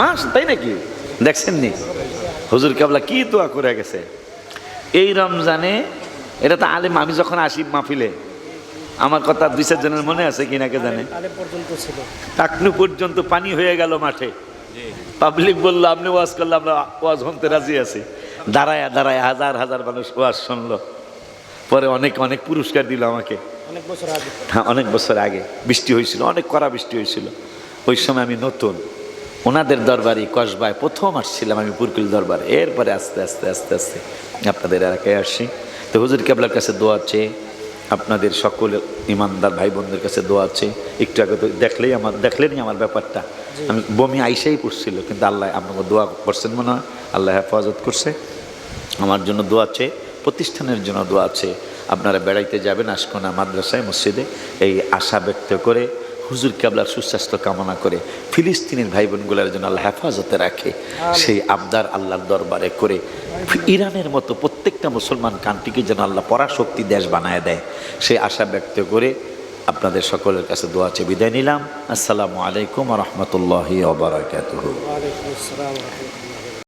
মাস তাই নাকি? দেখছেন নি? হুজুর কেবলা কি দোয়া করে গেছে? এই রমজানে এটা তো আলেম আমি যখন আসি মাহফিলে আমার কথা দুই চারজনের মনে আছে কি নাকে জানে আলে পর্যন্ত ছিল। টাকনু পর্যন্ত পানি হয়ে গেল মাঠে। পাবলিক বলল আপনি ওয়াজ করলে আমরা ওয়াজ শুনতে রাজি আছি। দাঁড়ায় দাঁড়ায় হাজার হাজার মানুষ ওয়াজ শুনলো। পরে অনেক অনেক পুরস্কার দিল আমাকে। অনেক বছর আগে। হ্যাঁ অনেক বছর আগে। বৃষ্টি হয়েছিল অনেক কড়া বৃষ্টি হয়েছিল। ওই সময় আমি নতুন। ওনাদের দরবারে কসবায় প্রথম আসছিলাম আমি পুরকুল দরবারে। এরপরে আস্তে আস্তে আস্তে আস্তে আপনাদের এলাকায় আসছি। তো হুজুর কেবলার কাছে দোয়া আছে আপনাদের সকল ইমানদার ভাই বোনদের কাছে দোয়া আছে। একটু আগে তো দেখলেই আমার দেখলেনই আমার ব্যাপারটা। আমি বমি আইসাই পড়ছিল কিন্তু আল্লাহ আপনাকে দোয়া করছেন মনে হয়। আল্লাহ হেফাজত করছে। আমার জন্য দোয়া আছে প্রতিষ্ঠানের জন্য দোয়া আছে। আপনারা বেড়াইতে যাবেন আশকোনা মাদ্রাসায় মসজিদে। এই আশা ব্যক্ত করে হুজুর কেবলার সুস্বাস্থ্য কামনা করে ফিলিস্তিনের ভাই বোনগুলোর জন্য আল্লাহ হেফাজতে রাখে। সেই আবদার আল্লাহর দরবারে করে ইরানের মতো প্রত্যেকটা মুসলমান কান্ট্রিকে যেন আল্লাহ পরাশক্তি দেশ বানায় দেয়। সেই আশা ব্যক্ত করে আপনাদের সকলের কাছে দোয়া আছে বিদায় নিলাম। আসসালামু আলাইকুম রহমতুল্লাহি রহমতুল্লাহ।